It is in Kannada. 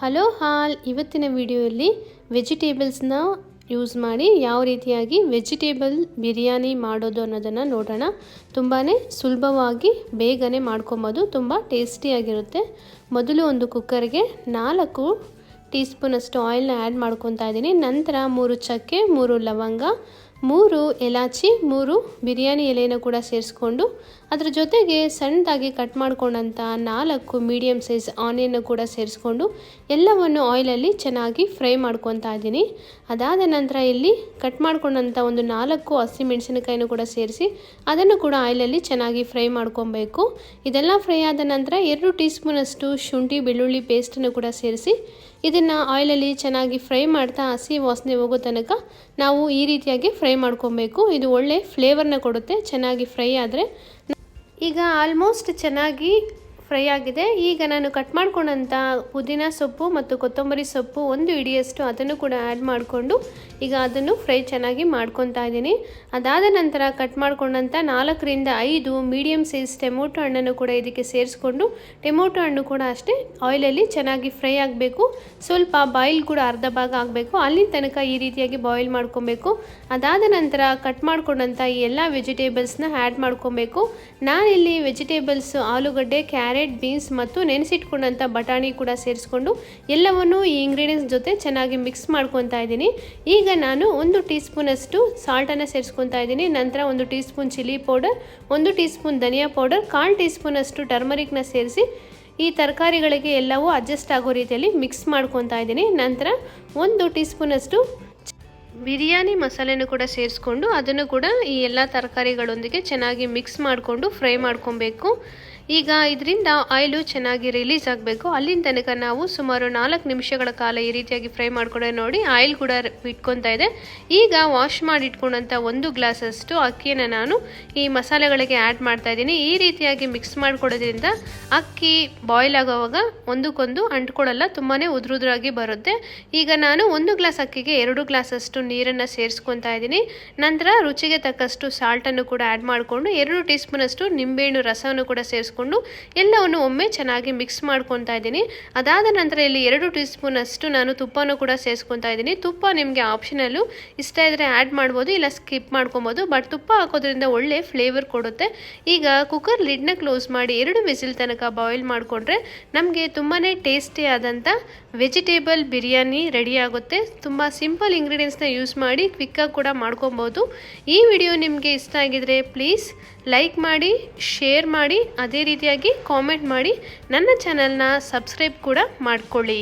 ಹಲೋ ಹಾಲ್, ಇವತ್ತಿನ ವಿಡಿಯೋಯಲ್ಲಿ ವೆಜಿಟೇಬಲ್ಸ್ನ ಯೂಸ್ ಮಾಡಿ ಯಾವ ರೀತಿಯಾಗಿ ವೆಜಿಟೇಬಲ್ ಬಿರಿಯಾನಿ ಮಾಡೋದು ಅನ್ನೋದನ್ನು ನೋಡೋಣ. ತುಂಬಾ ಸುಲಭವಾಗಿ ಬೇಗನೆ ಮಾಡ್ಕೊಬೋದು, ತುಂಬ ಟೇಸ್ಟಿಯಾಗಿರುತ್ತೆ ಮೊದಲು ಒಂದು ಕುಕ್ಕರ್ಗೆ ನಾಲ್ಕು ಟೀ ಸ್ಪೂನಷ್ಟು ಆಯಿಲ್ನ ಆ್ಯಡ್ ಮಾಡ್ಕೊತಾ ಇದ್ದೀನಿ. ನಂತರ ಮೂರು ಚಕ್ಕೆ, ಮೂರು ಲವಂಗ ಮೂರು ಎಲಾಚಿ ಮೂರು ಬಿರಿಯಾನಿ ಎಲೆಯನ್ನು ಕೂಡ ಸೇರಿಸ್ಕೊಂಡು ಅದರ ಜೊತೆಗೆ ಸಣ್ಣದಾಗಿ ಕಟ್ ಮಾಡ್ಕೊಂಡಂಥ ನಾಲ್ಕು ಮೀಡಿಯಮ್ ಸೈಜ್ ಆನಿಯನ್ನು ಕೂಡ ಸೇರಿಸ್ಕೊಂಡು ಎಲ್ಲವನ್ನು ಆಯಿಲಲ್ಲಿ ಚೆನ್ನಾಗಿ ಫ್ರೈ ಮಾಡ್ಕೊತಾ ಇದ್ದೀನಿ. ಅದಾದ ನಂತರ ಇಲ್ಲಿ ಕಟ್ ಮಾಡ್ಕೊಂಡಂಥ ಒಂದು ನಾಲ್ಕು ಹಸಿ ಮೆಣಸಿನಕಾಯಿನೂ ಕೂಡ ಸೇರಿಸಿ ಅದನ್ನು ಕೂಡ ಆಯಿಲಲ್ಲಿ ಚೆನ್ನಾಗಿ ಫ್ರೈ ಮಾಡ್ಕೊಬೇಕು. ಇದೆಲ್ಲ ಫ್ರೈ ಆದ ನಂತರ ಎರಡು ಟೀ ಸ್ಪೂನಷ್ಟು ಶುಂಠಿ, ಬೆಳ್ಳುಳ್ಳಿ ಪೇಸ್ಟನ್ನು ಕೂಡ ಸೇರಿಸಿ ಇದನ್ನು ಆಯಿಲಲ್ಲಿ ಚೆನ್ನಾಗಿ ಫ್ರೈ ಮಾಡ್ತಾ ಹಸಿ ವಾಸನೆ ಹೋಗೋ ತನಕ ನಾವು ಈ ರೀತಿಯಾಗಿ ಫ್ರೈ ಮಾಡ್ಕೊಬೇಕು. ಇದು ಒಳ್ಳೆ ಫ್ಲೇವರ್ನ ಕೊಡುತ್ತೆ. ಚೆನ್ನಾಗಿ ಫ್ರೈ ಆದರೆ. ಈಗ ಆಲ್ಮೋಸ್ಟ್ ಚೆನ್ನಾಗಿ ಫ್ರೈ ಆಗಿದೆ. ಈಗ ನಾನು ಕಟ್ ಮಾಡ್ಕೊಂಡಂಥ ಪುದೀನ ಸೊಪ್ಪು ಮತ್ತು ಕೊತ್ತಂಬರಿ ಸೊಪ್ಪು ಒಂದು ಇಡಿಯಷ್ಟು ಅದನ್ನು ಕೂಡ ಆ್ಯಡ್ ಮಾಡಿಕೊಂಡು ಈಗ ಅದನ್ನು ಫ್ರೈ ಚೆನ್ನಾಗಿ ಮಾಡ್ಕೊತಾ ಇದ್ದೀನಿ. ಅದಾದ ನಂತರ ಕಟ್ ಮಾಡ್ಕೊಂಡಂಥ ನಾಲ್ಕರಿಂದ ಐದು ಮೀಡಿಯಮ್ ಸೈಜ್ ಟೊಮೊಟೊ ಹಣ್ಣನ್ನು ಕೂಡ ಇದಕ್ಕೆ ಸೇರಿಸ್ಕೊಂಡು ಟೊಮೊಟೊ ಹಣ್ಣು ಕೂಡ ಅಷ್ಟೇ ಆಯಿಲಲ್ಲಿ ಚೆನ್ನಾಗಿ ಫ್ರೈ ಆಗಬೇಕು. ಸ್ವಲ್ಪ ಬಾಯಿಲ್ ಕೂಡ ಅರ್ಧ ಭಾಗ ಆಗಬೇಕು. ಅಲ್ಲಿನ ತನಕ ಈ ರೀತಿಯಾಗಿ ಬಾಯ್ಲ್ ಮಾಡ್ಕೊಬೇಕು. ಅದಾದ ನಂತರ ಕಟ್ ಮಾಡ್ಕೊಂಡಂಥ ಈ ಎಲ್ಲ ವೆಜಿಟೇಬಲ್ಸ್ನ ಆ್ಯಡ್ ಮಾಡ್ಕೊಬೇಕು. ನಾನಿಲ್ಲಿ ವೆಜಿಟೇಬಲ್ಸ್ ಆಲೂಗಡ್ಡೆ ಕ್ಯಾರೆಟ್ ಬೀನ್ಸ್ ಮತ್ತು ನೆನೆಸಿಟ್ಕೊಂಡಂಥ ಬಟಾಣಿ ಕೂಡ ಸೇರಿಸ್ಕೊಂಡು ಎಲ್ಲವನ್ನು ಈ ಇಂಗ್ರೀಡಿಯೆಂಟ್ಸ್ ಜೊತೆ ಚೆನ್ನಾಗಿ ಮಿಕ್ಸ್ ಮಾಡ್ಕೊತಾ ಇದ್ದೀನಿ. ಈಗ ನಾನು ಒಂದು ಟೀ ಸ್ಪೂನಷ್ಟು ಸಾಲ್ಟನ್ನು ಸೇರಿಸ್ಕೊತಾ ಇದ್ದೀನಿ. ನಂತರ ಒಂದು ಟೀ ಸ್ಪೂನ್ ಚಿಲ್ಲಿ ಪೌಡರ್ ಒಂದು ಟೀ ಸ್ಪೂನ್ ಧನಿಯಾ ಪೌಡರ್ ಕಾಲು ಟೀ ಸ್ಪೂನಷ್ಟು ಟರ್ಮರಿಕ್ನ ಸೇರಿಸಿ ಈ ತರಕಾರಿಗಳಿಗೆ ಎಲ್ಲವೂ ಅಡ್ಜಸ್ಟ್ ಆಗೋ ರೀತಿಯಲ್ಲಿ ಮಿಕ್ಸ್ ಮಾಡ್ಕೊತಾ ಇದ್ದೀನಿ. ನಂತರ ಒಂದು ಟೀ ಸ್ಪೂನಷ್ಟು ಬಿರಿಯಾನಿ ಮಸಾಲೆನೂ ಕೂಡ ಸೇರಿಸ್ಕೊಂಡು ಅದನ್ನು ಕೂಡ ಈ ಎಲ್ಲ ತರಕಾರಿಗಳೊಂದಿಗೆ ಚೆನ್ನಾಗಿ ಮಿಕ್ಸ್ ಮಾಡಿಕೊಂಡು ಫ್ರೈ ಮಾಡ್ಕೊಬೇಕು. ಈಗ ಇದರಿಂದ ಆಯಿಲು ಚೆನ್ನಾಗಿ ರಿಲೀಸ್ ಆಗಬೇಕು. ಅಲ್ಲಿನ ತನಕ ನಾವು ಸುಮಾರು ನಾಲ್ಕು ನಿಮಿಷಗಳ ಕಾಲ ಈ ರೀತಿಯಾಗಿ ಫ್ರೈ ಮಾಡ್ಕೊಂಡೆ ನೋಡಿ ಆಯಿಲ್ ಕೂಡ ಇಟ್ಕೊತಾ ಇದೆ. ಈಗ ವಾಶ್ ಮಾಡಿ ಇಟ್ಕೊಂಡಂಥ ಒಂದು ಗ್ಲಾಸಷ್ಟು ಅಕ್ಕಿಯನ್ನು ನಾನು ಈ ಮಸಾಲೆಗಳಿಗೆ ಆ್ಯಡ್ ಮಾಡ್ತಾ ಇದ್ದೀನಿ. ಈ ರೀತಿಯಾಗಿ ಮಿಕ್ಸ್ ಮಾಡಿಕೊಡೋದ್ರಿಂದ ಅಕ್ಕಿ ಬಾಯ್ಲ್ ಆಗೋವಾಗ ಒಂದಕ್ಕೊಂದು ಅಂಟ್ಕೊಳ್ಳಲ್ಲ ತುಂಬಾ ಉದುರುದ್ರಾಗಿ ಬರುತ್ತೆ. ಈಗ ನಾನು ಒಂದು ಗ್ಲಾಸ್ ಅಕ್ಕಿಗೆ ಎರಡು ಗ್ಲಾಸಷ್ಟು ನೀರನ್ನು ಸೇರಿಸ್ಕೊತಾ ಇದ್ದೀನಿ. ನಂತರ ರುಚಿಗೆ ತಕ್ಕಷ್ಟು ಸಾಲ್ಟನ್ನು ಕೂಡ ಆ್ಯಡ್ ಮಾಡಿಕೊಂಡು ಎರಡು ಟೀ ಸ್ಪೂನಷ್ಟು ನಿಂಬೆಹಣ್ಣು ರಸವನ್ನು ಕೂಡ ಸೇರಿಸ್ಕೊಂಡು ಎಲ್ಲವನ್ನು ಒಮ್ಮೆ ಚೆನ್ನಾಗಿ ಮಿಕ್ಸ್ ಮಾಡ್ಕೊತಾ ಇದ್ದೀನಿ. ಅದಾದ ನಂತರ ಇಲ್ಲಿ ಎರಡು ಟೀ ಸ್ಪೂನಷ್ಟು ನಾನು ತುಪ್ಪನೂ ಕೂಡ ಸೇರಿಸ್ಕೊತಾ ಇದ್ದೀನಿ. ತುಪ್ಪ ನಿಮಗೆ ಆಪ್ಷನಲ್ಲು ಇಷ್ಟ ಇದ್ದರೆ ಆ್ಯಡ್ ಮಾಡ್ಬೋದು, ಇಲ್ಲ ಸ್ಕಿಪ್ ಮಾಡ್ಕೊಬೋದು ಬಟ್ ತುಪ್ಪ ಹಾಕೋದ್ರಿಂದ ಒಳ್ಳೆ ಫ್ಲೇವರ್ ಕೊಡುತ್ತೆ. ಈಗ ಕುಕ್ಕರ್ ಲಿಡ್ನ ಕ್ಲೋಸ್ ಮಾಡಿ ಎರಡು ವಿಸಿಲ್ ತನಕ ಬಾಯ್ಲ್ ಮಾಡಿಕೊಂಡ್ರೆ ನಮಗೆ ತುಂಬಾ ಟೇಸ್ಟಿ ಆದಂಥ ವೆಜಿಟೇಬಲ್ ಬಿರಿಯಾನಿ ರೆಡಿ ಆಗುತ್ತೆ. ತುಂಬ ಸಿಂಪಲ್ ಇಂಗ್ರೀಡಿಯೆಂಟ್ಸ್ನ ಯೂಸ್ ಮಾಡಿ ಕ್ವಿಕ್ಕಾಗಿ ಕೂಡ ಮಾಡ್ಕೊಬೋದು ಈ ವಿಡಿಯೋ ನಿಮಗೆ ಇಷ್ಟ ಆಗಿದರೆ ಪ್ಲೀಸ್ ಲೈಕ್ ಮಾಡಿ ಶೇರ್ ಮಾಡಿ, ಅದೇ ರೀತಿಯಾಗಿ ಕಾಮೆಂಟ್ ಮಾಡಿ ನನ್ನ ಚಾನಲ್ನ ಸಬ್ಸ್ಕ್ರೈಬ್ ಕೂಡ ಮಾಡ್ಕೊಳ್ಳಿ.